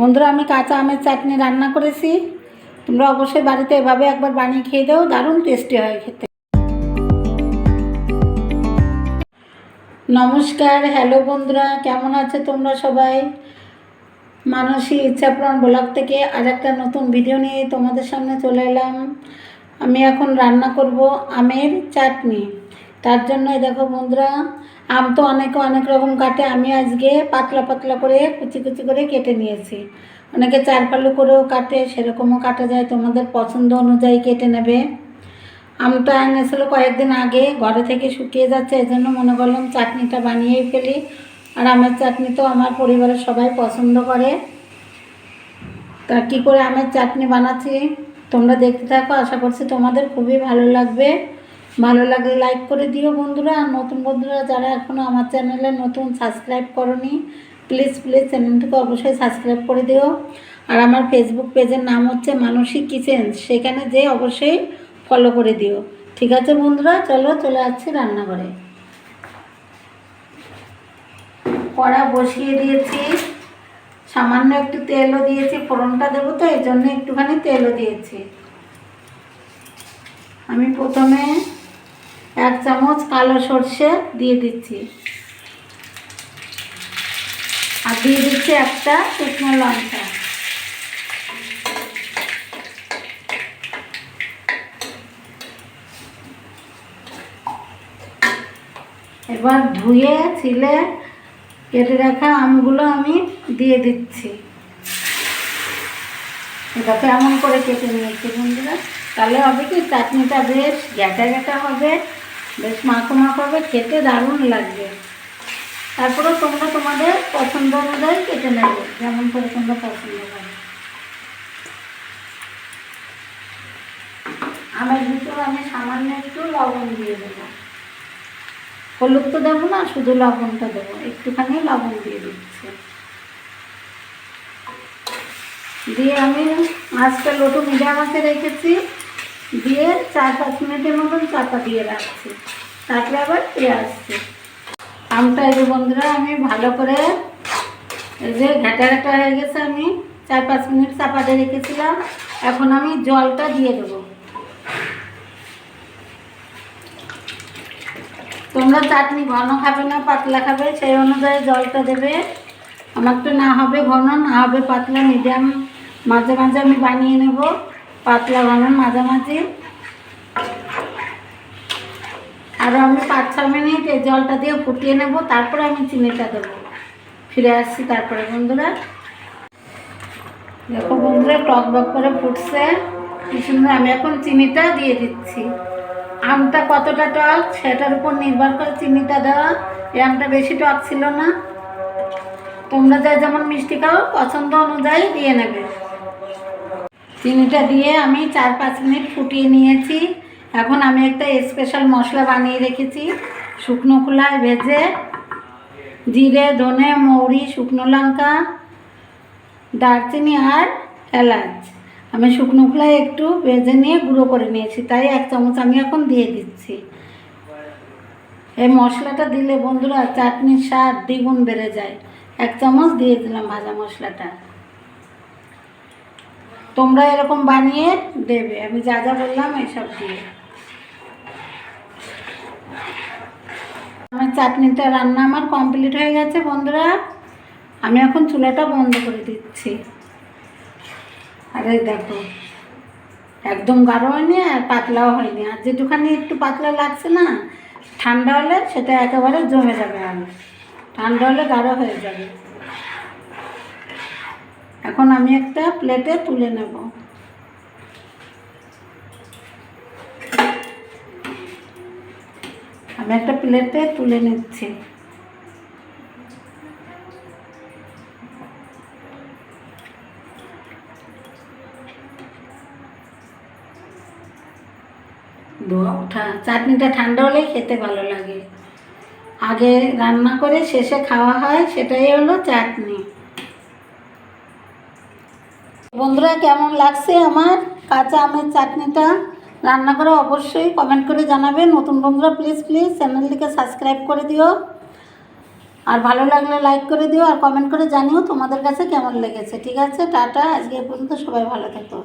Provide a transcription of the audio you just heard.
বন্ধুরা, আমি কাঁচা আমের চাটনি রান্না করেছি। তোমরা অবশ্যই বাড়িতে এভাবে একবার বানিয়ে খেয়ে দাও, দারুণ টেস্টি হয় খেতে। নমস্কার হ্যালো বন্ধুরা, কেমন আছে তোমরা সবাই? মানসী ইচ্ছাপ্রাণ ব্লগ থেকে আর একটা নতুন ভিডিও নিয়ে তোমাদের সামনে চলে এলাম। আমি এখন রান্না করব আমের চাটনি। তার জন্য দেখো বন্ধুরা, আম তো অনেকে, অনেক রকম কাটে। আমি আজকে পাতলা পাতলা করে কুচি কুচি করে কেটে নিয়েছি। অনেকে চার পালু করেও কাটে, সেরকমও কাটা যায়। তোমাদের পছন্দ অনুযায়ী কেটে নেবে। আমটা এনেছিল কয়েকদিন আগে, ঘরে থেকে শুকিয়ে যাচ্ছে এই জন্য মনে করলাম চাটনিটা বানিয়েই ফেলি। আর আমের চাটনি তো আমার পরিবারের সবাই পছন্দ করে। তা কী করে আমের চাটনি বানাচ্ছি, তোমরা দেখতে থাকো। আশা করছি তোমাদের খুবই ভালো লাগবে। ভালো লাগলে লাইক করে দিও বন্ধুরা। আর নতুন বন্ধুরা যারা এখনও আমার চ্যানেলে নতুন সাবস্ক্রাইব করনি প্লিজ প্লিজ চ্যানেলটিকে অবশ্যই সাবস্ক্রাইব করে দিও। আর আমার ফেসবুক পেজের নাম হচ্ছে মানসিক কিচেন সেখানে যে অবশ্যই ফলো করে দিও। ঠিক আছে বন্ধুরা, চলো চলে আসছি রান্নাঘরে। কড়া বসিয়ে দিয়েছি। সামান্য একটু তেলও দিয়েছি, ফোড়নটা দেবো তো এই জন্য একটুখানি তেলও দিয়েছি। আমি প্রথমে এক চামচ কালো সর্ষে দিয়ে দিচ্ছি। আর দিয়ে দিচ্ছি একটা শুকনো লঙ্কা। এবার ধুয়ে, ছিলে, কেটে রাখা আমগুলো আমি দিয়ে দিচ্ছি। এটাকে এমন করে কেটে নিয়েছি বন্ধুরা। তাহলে হবে কি? চাটনিটা বেশ গ্যাটা গ্যাটা হবে। বেশ মাখো মাখো হবে, খেতে দারুণ লাগবে। তারপরে তোমরা তোমাদের পছন্দ অনুযায়ী কেটে নেবে, যেমন করে তোমরা পছন্দ করো। আমের ভিতরে আমি সামান্য একটু লবণ দিয়ে দেবো। হলুদ তো দেবো না, শুধু লবণটা দেবো, একটুখানি লবণ দিয়ে দিচ্ছি। দিয়ে আমি মাছটা লোটো মিডিয়াম মাছে রেখেছি। দিয়ে চার পাঁচ মিনিটের মতন চাপা দিয়ে রাখছি। তারপরে আবার আসছি। আমটা এই বন্ধুরা, আমি ভালো করে যে ঘাটা ঘাটা হয়ে গেছে, আমি চার পাঁচ মিনিট চাপাতে রেখেছিলাম। এখন আমি জলটা দিয়ে দেবো। তোমরা চাটনি ঘন খাবে না, পাতলা খাবে, সেই অনুযায়ী জলটা দেবে। আমার তো না হবে ঘন, না হবে পাতলা মিডিয়াম মাঝে মাঝে আমি বানিয়ে নেব। পাতলা ঘন মাঝামাঝি আর আমি পাঁচ, ছ মিনিট এই জলটা দিয়ে ফুটিয়ে নেব, তারপরে আমি চিনিটা দেবো। ফিরে আসছি তারপরে বন্ধুরা। দেখো বন্ধুরা, টক বক করে ফুটছে। কি সুন্দর, আমি এখন চিনিটা দিয়ে দিচ্ছি। আমটা কতটা টক, সেটার উপর নির্ভর করে চিনিটা দেওয়া। এই আমটা বেশি টক ছিল না। তোমরা যা যেমন মিষ্টি খাও, পছন্দ অনুযায়ী দিয়ে নেবে। চিনিটা দিয়ে আমি চার পাঁচ মিনিট ফুটিয়ে নিয়েছি। এখন আমি একটা স্পেশাল মশলা বানিয়ে রেখেছি। শুকনো খোলায় ভেজে, জিরে, ধনে, মৌরি, শুকনো লঙ্কা, দারচিনি আর এলাচ। আমি শুকনো খোলায় একটু ভেজে নিয়ে গুঁড়ো করে নিয়েছি, তাই এক চামচ আমি এখন দিয়ে দিচ্ছি। এই মশলাটা দিলে বন্ধুরা চাটনির স্বাদ দ্বিগুণ বেড়ে যায়। এক চামচ দিয়ে দিলাম ভাজা মশলাটা। তোমরা এরকম বানিয়ে দেবে। আমি যা যা বললাম এইসব দিয়ে। আমার চাটনিটা রান্না আমার কমপ্লিট হয়ে গেছে বন্ধুরা। আমি এখন চুলাটা বন্ধ করে দিচ্ছি। আরে দেখো, একদম গাঢ় হয়নি আর পাতলাও হয়নি। আর যেটুখানি একটু পাতলা লাগছে না, ঠান্ডা হলে সেটা একেবারে জমে যাবে আর। ঠান্ডা হলে গাঢ় হয়ে যাবে। এখন আমি একটা প্লেটে তুলে নেব। আমি একটা প্লেটে তুলে নিচ্ছি। চাটনিটা ঠান্ডা হলেই খেতে ভালো লাগে। আগে রান্না করে শেষে খাওয়া হয়, সেটাই হলো চাটনি। বন্ধুরা, কেমন লাগছে আমার কাঁচা আমের চাটনিটা? রান্না করে অবশ্যই কমেন্ট করে জানাবে নতুন বন্ধুরা প্লিজ প্লিজ চ্যানেলটিকে সাবস্ক্রাইব করে দিও। আর ভালো লাগলে লাইক করে দিও আর কমেন্ট করে জানিও তোমাদের কাছে কেমন লেগেছে। ঠিক আছে, টাটা। আজকে পর্যন্ত সবাই ভালো থেকো।